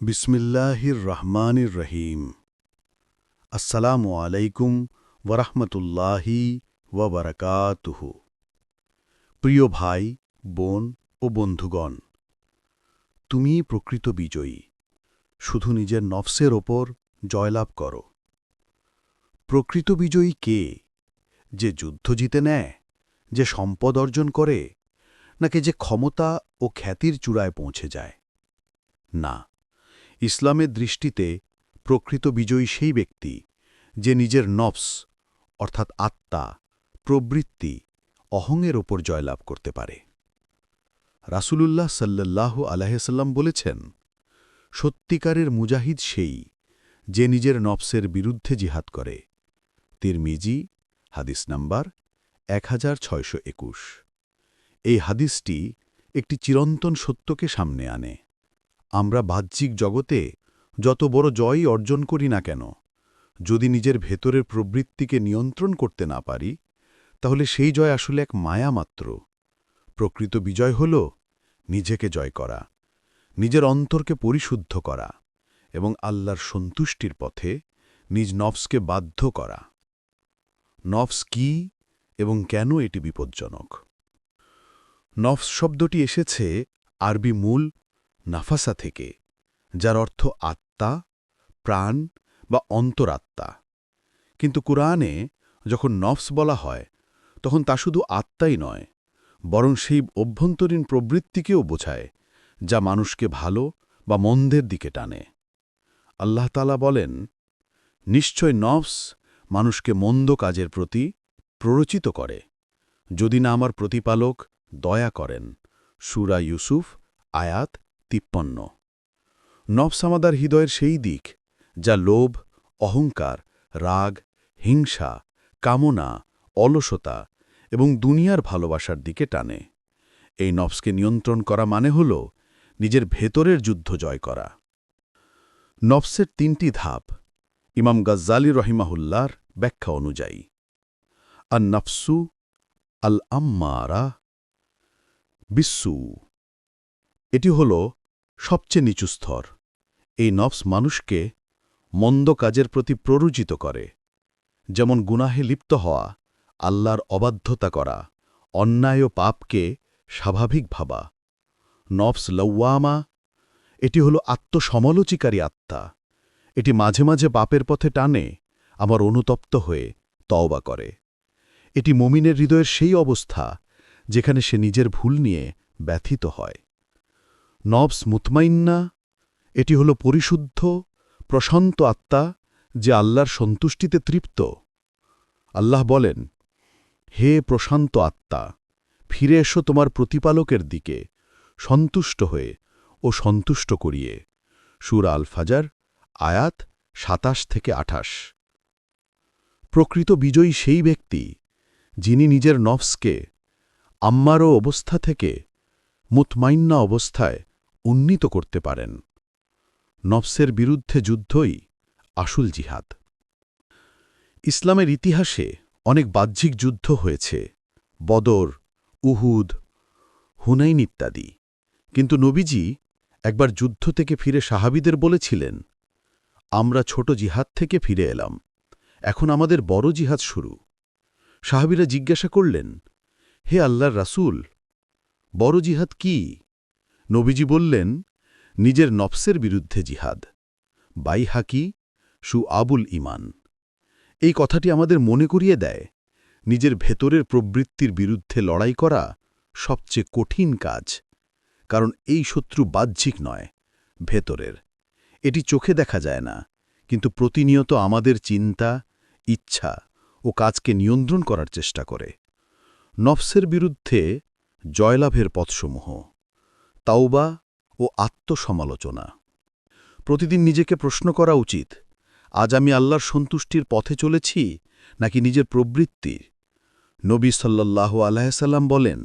বিসমিল্লাহির রহমানির রহিম আসসালামু আলাইকুম ওরহমতুল্লাহি ওবরকাতুহু প্রিয় ভাই, বোন ও বন্ধুগণ, তুমি প্রকৃত বিজয়ী। শুধু নিজের নফসের ওপর জয়লাভ করো। প্রকৃত বিজয়ী কে? যে যুদ্ধ জিতে নেয়? যে সম্পদ অর্জন করে? নাকি যে ক্ষমতা ও খ্যাতির চূড়ায় পৌঁছে যায়? না ইসলামের দৃষ্টিতে প্রকৃত বিজয়ী সেই ব্যক্তি যে নিজের নফস, অর্থাৎ আত্মা, প্রবৃত্তি, অহংয়ের ওপর জয়লাভ করতে পারে। রাসূলুল্লাহ সাল্লাল্লাহ আলাইসাল্লাম বলেছেন, সত্যিকারের মুজাহিদ সেই যে নিজের নফসের বিরুদ্ধে জিহাদ করে। তিরমিজি, হাদিস নাম্বার এক এই হাদিসটি একটি চিরন্তন সত্যকে সামনে আনে। আমরা বাহ্যিক জগতে যত বড় জয়ই অর্জন করি না কেন, যদি নিজের ভেতরের প্রবৃত্তিকে নিয়ন্ত্রণ করতে না পারি, তাহলে সেই জয় আসলে এক মায়া মাত্র। প্রকৃত বিজয় হল নিজেকে জয় করা, নিজের অন্তরকে পরিশুদ্ধ করা এবং আল্লাহর সন্তুষ্টির পথে নিজ নফসকে বাধ্য করা। নফস কি এবং কেন এটি বিপজ্জনক? নফস শব্দটি এসেছে আরবি মূল নাফাসা থেকে, যার অর্থ আত্মা, প্রাণ বা অন্তরাত্মা। কিন্তু কুরআনে যখন নফস বলা হয়, তখন তা শুধু আত্মাই নয়, বরং সেই অভ্যন্তরীণ প্রবৃত্তিকেও বোঝায়, যা মানুষকে ভালো বা মন্দের দিকে টানে। আল্লাহ তালা বলেন, নিশ্চয় নফস মানুষকে মন্দ কাজের প্রতি প্ররোচিত করে। যদি না আমার প্রতিপালক দয়া করেন। সুরা ইউসুফ, আয়াত তিপ্পন্ন। নফস আমাদার হৃদয়ের সেই দিক, যা লোভ, অহংকার, রাগ, হিংসা, কামনা, অলসতা এবং দুনিয়ার ভালোবাসার দিকে টানে। এই নফসকে নিয়ন্ত্রণ করা মানে হল নিজের ভেতরের যুদ্ধ জয় করা। নফসের তিনটি ধাপ, ইমাম গজ্জালি রহিমাহুল্লার ব্যাখ্যা অনুযায়ী। আর নফসু আল আম্মারা বিশ্বু এটি হল সবচেয়ে নিচু স্তর। এই নফস মানুষকে মন্দ কাজের প্রতি প্ররোচিত করে। যেমন গুনাহে লিপ্ত হওয়া, আল্লাহর অবাধ্যতা করা, অন্যায় ও পাপকে স্বাভাবিক ভাবা। নফস লৌয়ামা এটি হল আত্মসমালোচিকারী আত্মা। এটি মাঝে মাঝে পাপের পথে টানে আমার অনুতপ্ত হয়ে তওবা করে। এটি মমিনের হৃদয়ের সেই অবস্থা, যেখানে সে নিজের ভুল নিয়ে ব্যথিত হয়। নবস মুতমাইন্না, এটি হল পরিশুদ্ধ, প্রশান্ত আত্মা যে আল্লাহর সন্তুষ্টিতে তৃপ্ত। আল্লাহ বলেন, হে প্রশান্ত আত্মা, ফিরে এসো তোমার প্রতিপালকের দিকে, সন্তুষ্ট হয়ে ও সন্তুষ্ট করিয়ে। সুর আল ফাজার আয়াত সাতাশ থেকে আঠাশ। প্রকৃত বিজয়ী সেই ব্যক্তি, যিনি নিজের নফসকে, আম্মারও অবস্থা থেকে মুতমাইন্না অবস্থায় উন্নীত করতে পারেন। নফসের বিরুদ্ধে যুদ্ধই আসল জিহাদ। ইসলামের ইতিহাসে অনেক বাহ্যিক যুদ্ধ হয়েছে, বদর, উহুদ, হুনাইন ইত্যাদি। কিন্তু নবীজি একবার যুদ্ধ থেকে ফিরে সাহাবিদের বলেছিলেন, আমরা ছোট জিহাদ থেকে ফিরে এলাম, এখন আমাদের বড় জিহাদ শুরু। সাহাবিরা জিজ্ঞাসা করলেন, হে আল্লাহর রাসূল, বড় জিহাদ কি? নবীজি বললেন, নিজের নফসের বিরুদ্ধে জিহাদ। বাই হাকি সু আবুল ইমান এই কথাটি আমাদের মনে করিয়ে দেয়, নিজের ভেতরের প্রবৃত্তির বিরুদ্ধে লড়াই করা সবচেয়ে কঠিন কাজ, কারণ এই শত্রু বাহ্যিক নয়, ভেতরের। এটি চোখে দেখা যায় না, কিন্তু প্রতিনিয়ত আমাদের চিন্তা, ইচ্ছা ও কাজকে নিয়ন্ত্রণ করার চেষ্টা করে। নফসের বিরুদ্ধে জয়লাভের পথসমূহ। তাওবা ও আত্মসমালোচনা। প্রতিদিন নিজেকে প্রশ্ন করা উচিত, আজ আমি আল্লাহর সন্তুষ্টির পথে চলেছি নাকি নিজের প্রবৃত্তির? নবী সাল্লাহ আলাইসাল্লাম বলেন,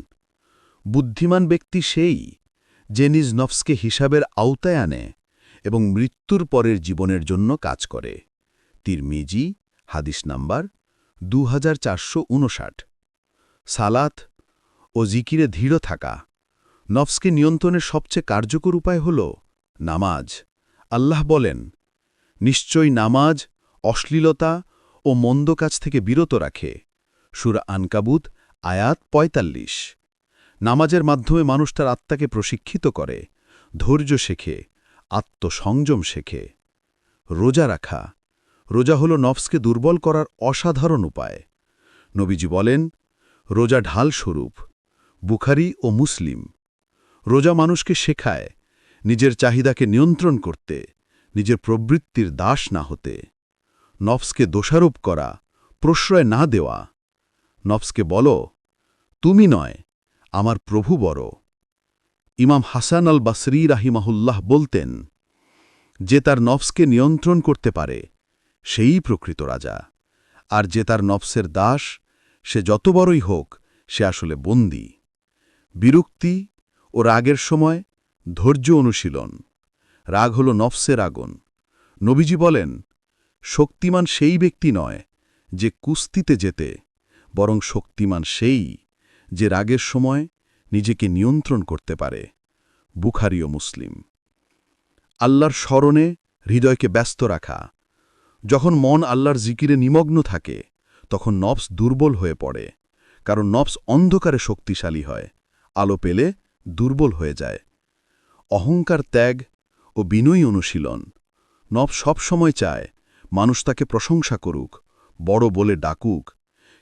বুদ্ধিমান ব্যক্তি সেই যে নিজ নফসকে হিসাবের আওতায় আনে এবং মৃত্যুর পরের জীবনের জন্য কাজ করে। তিরমিজি, হাদিস নাম্বার দু সালাত ও জিকিরে দৃঢ় থাকা নফসকে নিয়ন্ত্রণের সবচেয়ে কার্যকর উপায় হল নামাজ। আল্লাহ বলেন, নিশ্চয়ই নামাজ অশ্লীলতা ও মন্দ কাজ থেকে বিরত রাখে। সুরা আনকাবুত, আয়াত ৪৫ নামাজের মাধ্যমে মানুষ তার আত্মাকে প্রশিক্ষিত করে, ধৈর্য শেখে, আত্মসংযম শেখে। রোজা রাখা, রোজা হল নফসকে দুর্বল করার অসাধারণ উপায়। নবীজি বলেন, রোজা ঢাল স্বরূপ, বুখারি ও মুসলিম। রোজা মানুষকে শেখায় নিজের চাহিদাকে নিয়ন্ত্রণ করতে, নিজের প্রবৃত্তির দাস না হতে। নফসকে দোষারোপ করা, প্রশ্রয় না দেওয়া। নফসকে বলো, তুমি নয়, আমার প্রভু বড়। ইমাম হাসান আল বাসরি রাহিমাহুল্লাহ বলতেন, যে তার নফসকে নিয়ন্ত্রণ করতে পারে, সেই প্রকৃত রাজা। আর যে তার নফসের দাস, সে যত বড়ই হোক, সে আসলে বন্দী। বিরক্তি ও রাগের সময় ধৈর্য অনুশীলন। রাগ হল নফসের আগুন। নবীজি বলেন, শক্তিমান সেই ব্যক্তি নয় যে কুস্তিতে যেতে, বরং শক্তিমান সেই যে রাগের সময় নিজেকে নিয়ন্ত্রণ করতে পারে। বুখারি ও মুসলিম। আল্লাহর স্মরণে হৃদয়কে ব্যস্ত রাখা। যখন মন আল্লাহর জিকিরে নিমগ্ন থাকে, তখন নফস দুর্বল হয়ে পড়ে, কারণ নফস অন্ধকারে শক্তিশালী হয়। আলো পেলে দুর্বল হয়ে যায়। অহংকার ত্যাগ ও বিনয়ী অনুশীলন। নব সবসময় চায়, মানুষ তাকে প্রশংসা করুক, বড় বলে ডাকুক।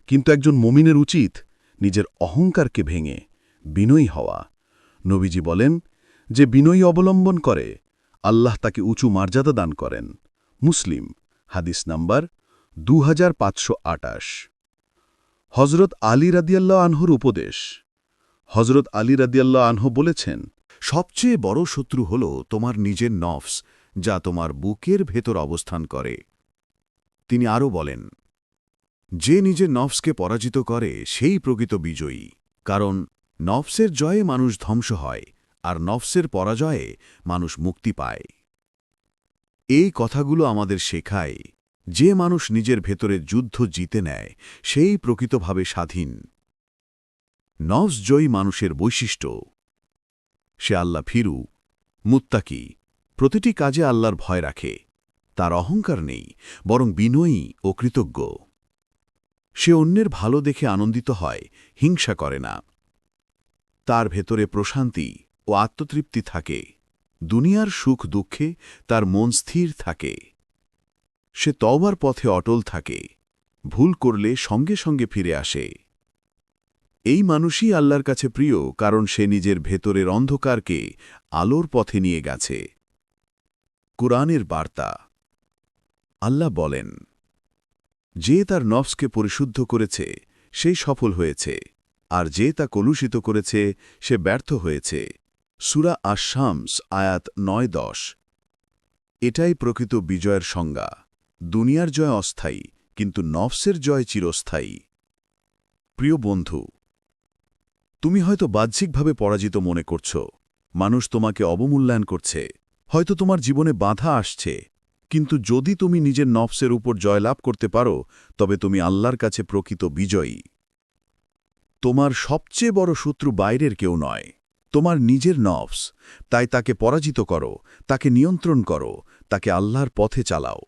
কিন্তু একজন মমিনের উচিত নিজের অহংকারকে ভেঙে বিনয়ী হওয়া। নবীজি বলেন, যে বিনয়ী অবলম্বন করে, আল্লাহ তাকে উঁচু মর্যাদা দান করেন। মুসলিম, হাদিস নাম্বার দু হাজার পাঁচশো আটাশ। হজরত আলী রাদিয়াল্লাহ আনহুর উপদেশ হজরত আলী রাদিয়াল্লাহ আনহ বলেছেন, সবচেয়ে বড় শত্রু হল তোমার নিজের নফস, যা তোমার বুকের ভেতর অবস্থান করে। তিনি আরও বলেন, যে নিজের নফসকে পরাজিত করে, সেই প্রকৃত বিজয়ী। কারণ নফসের জয়ে মানুষ ধ্বংস হয়, আর নফসের পরাজয়ে মানুষ মুক্তি পায়। এই কথাগুলো আমাদের শেখায়, যে মানুষ নিজের ভেতরে যুদ্ধ জিতে নেয়, সেই প্রকৃতভাবে স্বাধীন। নফস জয়ী মানুষের বৈশিষ্ট্য। সে আল্লাহ ফিরু মুত্তাকি, প্রতিটি কাজে আল্লাহর ভয় রাখে, তার অহংকার নেই, বরং বিনয়ী ও কৃতজ্ঞ। সে অন্যের ভালো দেখে আনন্দিত হয়, হিংসা করে না। তার ভেতরে প্রশান্তি ও আত্মতৃপ্তি থাকে, দুনিয়ার সুখ দুঃখে তার মন স্থির থাকে। সে তওবার পথে অটল থাকে, ভুল করলে সঙ্গে সঙ্গে ফিরে আসে। এই মানুষই আল্লাহর কাছে প্রিয়, কারণ সে নিজের ভেতরের অন্ধকারকে আলোর পথে নিয়ে গেছে। কুরআনের বার্তা। আল্লাহ বলেন, যে তার নফসকে পরিশুদ্ধ করেছে সেই সফল হয়েছে, আর যে তা কলুষিত করেছে, সে ব্যর্থ হয়েছে। সুরা আশামস আয়াত নয় দশ এটাই প্রকৃত বিজয়ের সংজ্ঞা। দুনিয়ার জয় অস্থায়ী, কিন্তু নফসের জয় চিরস্থায়ী। প্রিয় বন্ধু তুমি হয়তো বাহ্যিকভাবে পরাজিত মনে করছ। মানুষ তোমাকে অবমূল্যায়ন করছে। হয়তো তোমার জীবনে বাধা আসছে। কিন্তু যদি তুমি নিজের নফসের উপর জয়লাভ করতে পারো, তবে তুমি আল্লাহর কাছে প্রকৃত বিজয়ী। তোমার সবচেয়ে বড় শত্রু বাইরের কেউ নয়। তোমার নিজের নফস। তাই তাকে পরাজিত করো, তাকে নিয়ন্ত্রণ করো, তাকে আল্লাহর পথে চালাও।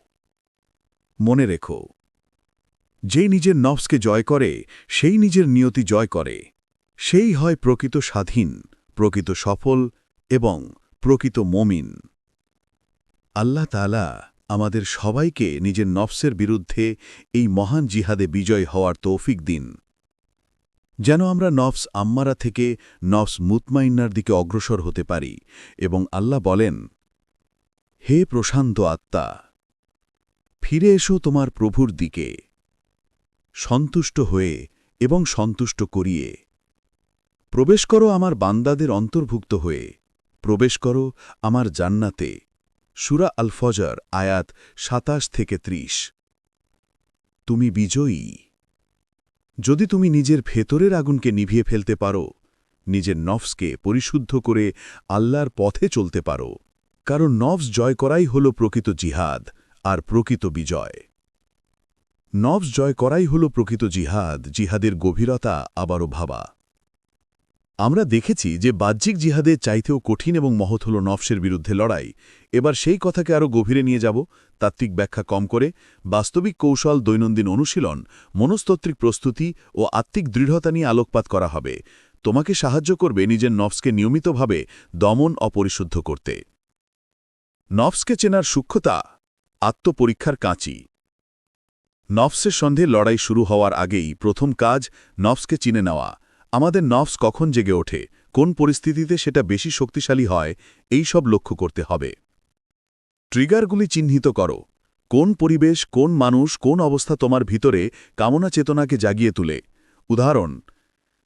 মনে রেখো, যেই নিজের নফসকে জয় করে, সেই নিজের নিয়তি জয় করে। সেই হয় প্রকৃত স্বাধীন, প্রকৃত সফল এবং প্রকৃত মমিন। আল্লাহ তালা আমাদের সবাইকে নিজের নফসের বিরুদ্ধে এই মহান জিহাদে বিজয় হওয়ার তৌফিক দিন। যেন আমরা নফস আম্মারা থেকে নফস মুতমাইন্নার দিকে অগ্রসর হতে পারি এবং আল্লাহ বলেন, হে প্রশান্ত আত্মা, ফিরে এসো তোমার প্রভুর দিকে। সন্তুষ্ট হয়ে এবং সন্তুষ্ট করিয়ে প্রবেশ করো আমার বান্দাদের অন্তর্ভুক্ত হয়ে। প্রবেশ করো আমার জান্নাতে। সুরা আল ফজর আয়াত সাতাশ থেকে ত্রিশ। তুমি বিজয়ী। যদি তুমি নিজের ভেতরের আগুনকে নিভিয়ে ফেলতে পারো, নিজের নফসকে পরিশুদ্ধ করে আল্লাহর পথে চলতে পারো, কারণ নফস জয় করাই হল প্রকৃত জিহাদ আর প্রকৃত বিজয়। নফস জয় করাই হল প্রকৃত জিহাদ, জিহাদের গভীরতা আবারও ভাবা। আমরা দেখেছি যে বাহ্যিক জিহাদের চাইতেও কঠিন এবং মহৎ হল নফসের বিরুদ্ধে লড়াই। এবার সেই কথাকে আরও গভীরে নিয়ে যাব, তাত্ত্বিক ব্যাখ্যা কম করে, বাস্তবিক কৌশল দৈনন্দিন অনুশীলন, মনস্তত্ত্বিক প্রস্তুতি ও আত্মিক দৃঢ়তা নিয়ে আলোকপাত করা হবে। তোমাকে সাহায্য করবে নিজের নফসকে নিয়মিতভাবে দমন অপরিশুদ্ধ করতে। নফসকে চেনার সূক্ষ্মতা, আত্মপরীক্ষার কাঁচি। নফসের সন্ধে লড়াই শুরু হওয়ার আগেই প্রথম কাজ নফসকে চিনে নেওয়া। আমাদের নফস কখন জেগে ওঠে, কোন পরিস্থিতিতে সেটা বেশি শক্তিশালী হয়, এই সব লক্ষ্য করতে হবে। ট্রিগারগুলি চিহ্নিত করো। কোন পরিবেশ, কোন মানুষ, কোন অবস্থা তোমার ভিতরে কামনা চেতনাকে জাগিয়ে তুলে। উদাহরণ,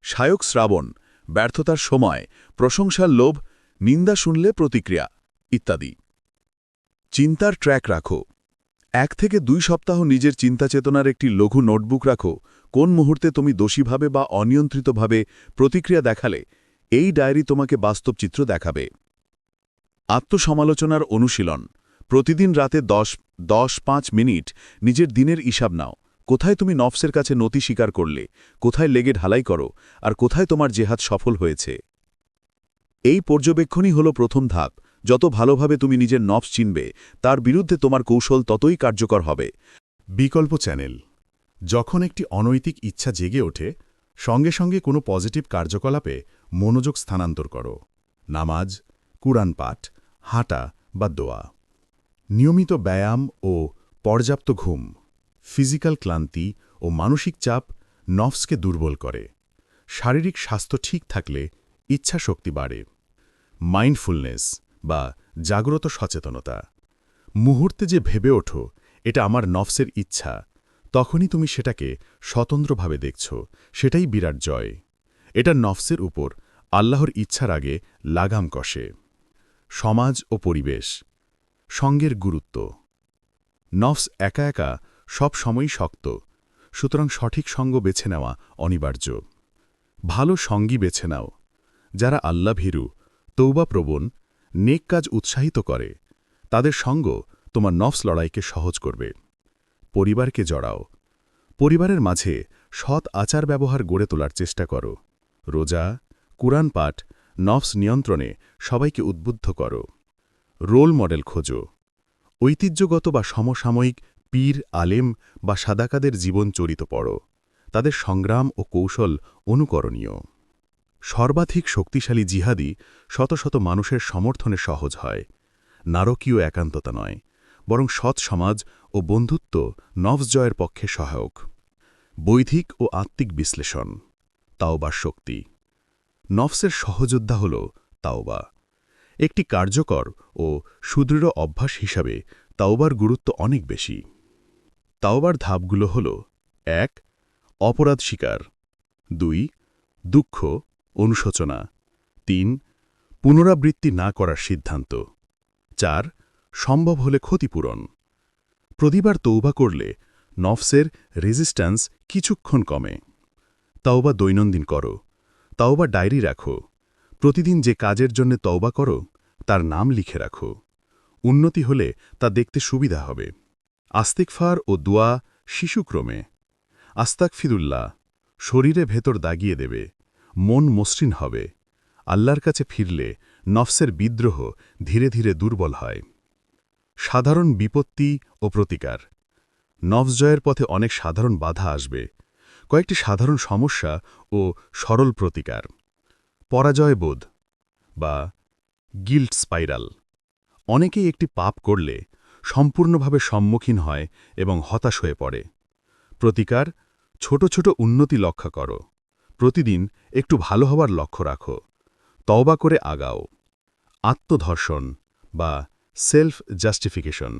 সায়ক শ্রাবণ, ব্যর্থতার সময়, প্রশংসার লোভ, নিন্দা শুনলে প্রতিক্রিয়া, ইত্যাদি। চিন্তার ট্র্যাক রাখো। এক থেকে দুই সপ্তাহ নিজের চিন্তা চেতনার একটি লঘু নোটবুক রাখো, কোন মুহূর্তে তুমি দোষীভাবে বা অনিয়ন্ত্রিতভাবে প্রতিক্রিয়া দেখালে, এই ডায়েরি তোমাকে বাস্তব চিত্র দেখাবে। আত্মসমালোচনার অনুশীলন, প্রতিদিন রাতে দশ দশ পাঁচ মিনিট নিজের দিনের হিসাব নাও, কোথায় তুমি নফসের কাছে নতি স্বীকার করলে, কোথায় লেগে ঢালাই করো, আর কোথায় তোমার জেহাদ সফল হয়েছে। এই পর্যবেক্ষণই হল প্রথম ধাপ যত ভালোভাবে তুমি নিজের নফস চিনবে, তার বিরুদ্ধে তোমার কৌশল ততই কার্যকর হবে। বিকল্প চ্যানেল। যখন একটি অনৈতিক ইচ্ছা জেগে ওঠে, সঙ্গে সঙ্গে কোনো পজিটিভ কার্যকলাপে মনোযোগ স্থানান্তর করো। নামাজ, কুরআন পাঠ, হাঁটা বা দোয়া। নিয়মিত ব্যায়াম ও পর্যাপ্ত ঘুম, ফিজিক্যাল ক্লান্তি ও মানসিক চাপ নফসকে দুর্বল করে। শারীরিক স্বাস্থ্য ঠিক থাকলে ইচ্ছা শক্তি বাড়ে। মাইন্ডফুলনেস। বা জাগ্রত সচেতনতা। মুহূর্তে যে ভেবে ওঠো, এটা আমার নফসের ইচ্ছা, তখনই তুমি সেটাকে স্বতন্ত্রভাবে দেখছ, সেটাই বিরাট জয়। এটা নফসের উপর, আল্লাহর ইচ্ছার আগে লাগাম কষে। সমাজ ও পরিবেশ, সঙ্গের গুরুত্ব। নফস একা একা সব সময়ই শক্ত, সুতরাং সঠিক সঙ্গ বেছে নেওয়া অনিবার্য। ভালো সঙ্গী বেছে নাও। যারা আল্লাভীরু তৌবাপ্রবণ নেক কাজ উৎসাহিত করে। তাদের সঙ্গ তোমার নফস লড়াইকে সহজ করবে। পরিবারকে জড়াও। পরিবারের মাঝে সৎ আচার ব্যবহার গড়ে তোলার চেষ্টা করো। রোজা, কুরআন পাঠ, নফস নিয়ন্ত্রণে সবাইকে উদ্বুদ্ধ করো। রোল মডেল খোঁজো। ঐতিহ্যগত বা সমসাময়িক পীর, আলেম বা সাদাকাদের জীবন চরিত পড়ো। তাদের সংগ্রাম ও কৌশল অনুকরণীয়। সর্বাধিক শক্তিশালী জিহাদি শত শত মানুষের সমর্থনে সহজ হয়। নারকীয় একান্ততা নয়, বরং সৎ সমাজ ও বন্ধুত্ব নভস জয়ের পক্ষে সহায়ক। বৈধিক ও আত্মিক বিশ্লেষণ, তাওবার শক্তি। নফসের সহযোদ্ধা হল তাওবা। একটি কার্যকর ও সুদৃঢ় অভ্যাস হিসাবে তাওবার গুরুত্ব অনেক বেশি। তাওবার ধাপগুলো হল, এক, অপরাধ স্বীকার দুই, দুঃখ অনুশোচনা। তিন, পুনরাবৃত্তি না করার সিদ্ধান্ত। চার, সম্ভব হলে ক্ষতিপূরণ। প্রতিবার তৌবা করলে নফসের রেজিস্ট্যান্স কিছুক্ষণ কমে। তাওবা দৈনন্দিন করো। তাওবা ডায়েরি রাখো। প্রতিদিন যে কাজের জন্য তওবা করো, তার নাম লিখে রাখো। উন্নতি হলে তা দেখতে সুবিধা হবে। আস্তিকফার ও দোয়া শিশুক্রমে। আস্তাকফিরুল্লাহ শরীরে ভেতর দাগিয়ে দেবে। মন মসৃণ হবে। আল্লাহর কাছে ফিরলে নফসের বিদ্রোহ ধীরে ধীরে দুর্বল হয়। সাধারণ বিপত্তি ও প্রতিকার। নফস জয়ের পথে অনেক সাধারণ বাধা আসবে। কয়েকটি সাধারণ সমস্যা ও সরল প্রতিকার। পরাজয় বোধ বা গিল্ট স্পাইরাল। অনেকেই একটি পাপ করলে সম্পূর্ণভাবে সম্মুখীন হয় এবং হতাশ হয়ে পড়ে। প্রতিকার, ছোট ছোট উন্নতি লক্ষ্য করো। প্রতিদিন একটু ভালো হওয়ার লক্ষ্য রাখো। তওবা করে আগাও। আত্মধর্ষণ বা সেলফ জাস্টিফিকেশন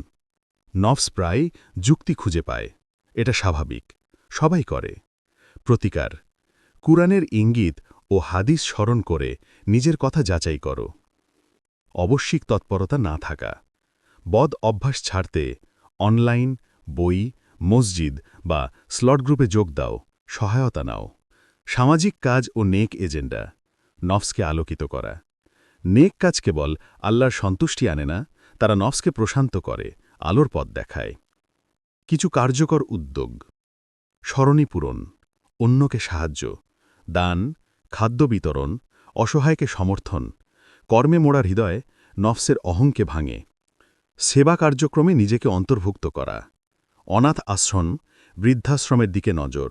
নফস প্রায় যুক্তি খুঁজে পায়। এটা স্বাভাবিক। সবাই করে। প্রতিকার। কুরআনের ইঙ্গিত ও হাদিস স্মরণ করে নিজের কথা যাচাই করো। অবশ্যিক তৎপরতা না থাকা। বদ অভ্যাস ছাড়তে অনলাইন বই, মসজিদ বা স্লট গ্রুপে যোগ দাও। সহায়তা নাও। সামাজিক কাজ ও নেক এজেন্ডা। নফসকে আলোকিত করা। নেক কাজ কেবল আল্লাহর সন্তুষ্টি আনে না, তারা নফসকে প্রশান্ত করে, আলোর পথ দেখায়। কিছু কার্যকর উদ্যোগ। স্মরণী পূরণ, অন্যকে সাহায্য, দান, খাদ্য বিতরণ, অসহায়কে সমর্থন, কর্মে মোড়া হৃদয় নফসের অহংকে ভাঙে। সেবা কার্যক্রমে নিজেকে অন্তর্ভুক্ত করা। অনাথ আশ্রম, বৃদ্ধাশ্রমের দিকে নজর।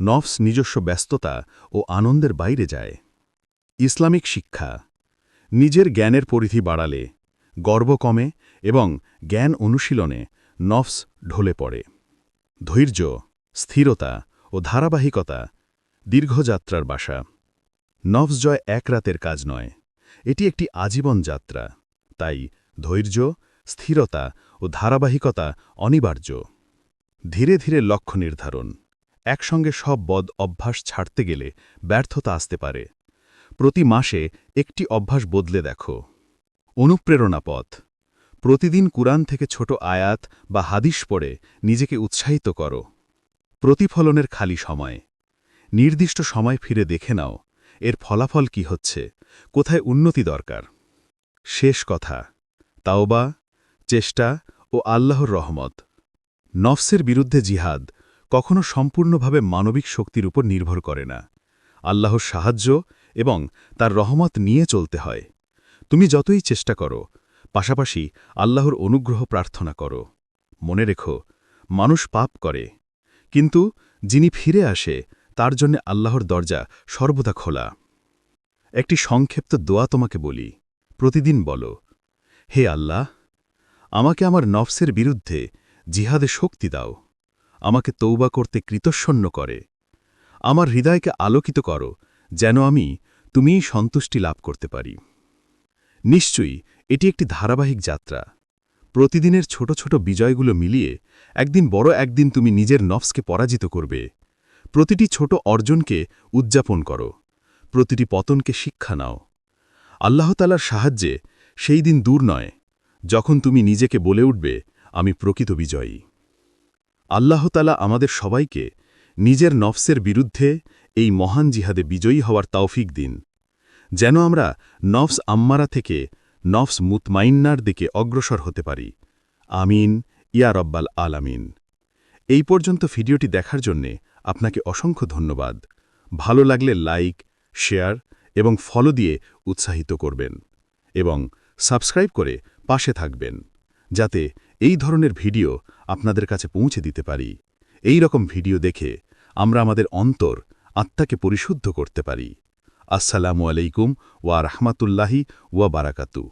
নফস নিজস্ব ব্যস্ততা ও আনন্দের বাইরে যায়। ইসলামিক শিক্ষা, নিজের জ্ঞানের পরিধি বাড়ালে, গর্ব কমে এবং জ্ঞান অনুশীলনে নফস ঢলে পড়ে। ধৈর্য, স্থিরতা ও ধারাবাহিকতা দীর্ঘযাত্রার বাসা। নফস জয় এক রাতের কাজ নয়, এটি একটি আজীবন যাত্রা। তাই ধৈর্য, স্থিরতা ও ধারাবাহিকতা অনিবার্য। ধীরে ধীরে লক্ষ্য নির্ধারণ। একসঙ্গে সব বদ অভ্যাস ছাড়তে গেলে ব্যর্থতা আসতে পারে। প্রতি মাসে একটি অভ্যাস বদলে দেখো। অনুপ্রেরণা পথ। প্রতিদিন কুরআন থেকে ছোট আয়াত বা হাদিস পড়ে নিজেকে উৎসাহিত করো। প্রতিফলনের খালি সময়। নির্দিষ্ট সময় ফিরে দেখে নাও, এর ফলাফল কি হচ্ছে, কোথায় উন্নতি দরকার। শেষ কথা, তাওবা, চেষ্টা ও আল্লাহর রহমত। নফসের বিরুদ্ধে জিহাদ কখনো সম্পূর্ণভাবে মানবিক শক্তির উপর নির্ভর করে না। আল্লাহর সাহায্য এবং তার রহমত নিয়ে চলতে হয়। তুমি যতই চেষ্টা করো, পাশাপাশি আল্লাহর অনুগ্রহ প্রার্থনা করো। মনে রেখো, মানুষ পাপ করে, কিন্তু যিনি ফিরে আসে, তার জন্য আল্লাহর দরজা সর্বদা খোলা। একটি সংক্ষিপ্ত দোয়া তোমাকে বলি। প্রতিদিন বলো, হে আল্লাহ, আমাকে আমার নফসের বিরুদ্ধে জিহাদে শক্তি দাও। আমাকে তৌবা করতে কৃতস্বন্ন করে। আমার হৃদয়কে আলোকিত করো, যেন আমি তুমিই সন্তুষ্টি লাভ করতে পারি। নিশ্চয়ই, এটি একটি ধারাবাহিক যাত্রা। প্রতিদিনের ছোট ছোট বিজয়গুলো মিলিয়ে একদিন বড় একদিন তুমি নিজের নফসকে পরাজিত করবে। প্রতিটি ছোট অর্জনকে উদযাপন করো। প্রতিটি পতনকে শিক্ষা নাও। আল্লাহতালার সাহায্যে সেই দিন দূর নয়, যখন তুমি নিজেকে বলে উঠবে, আমি প্রকৃত বিজয়ী। আল্লাহতালা আমাদের সবাইকে নিজের নফসের বিরুদ্ধে এই মহান জিহাদে বিজয়ী হওয়ার তৌফিক দিন। যেন আমরা নফস আম্মারা থেকে নফস মুতমাইন্নার দিকে অগ্রসর হতে পারি। আমিন। ইয়া রব্বাল আলামিন। এই পর্যন্ত ভিডিওটি দেখার জন্যে আপনাকে অসংখ্য ধন্যবাদ। ভালো লাগলে লাইক, শেয়ার এবং ফলো দিয়ে উৎসাহিত করবেন এবং সাবস্ক্রাইব করে পাশে থাকবেন। যাতে এই ধরনের ভিডিও আপনাদের কাছে পৌঁছে দিতে পারি। এই রকম ভিডিও দেখে আমরা আমাদের অন্তর আত্মাকে পরিশুদ্ধ করতে পারি। আসসালামু আলাইকুম ওয়া রাহমাতুল্লাহি ওয়া বারাকাতু।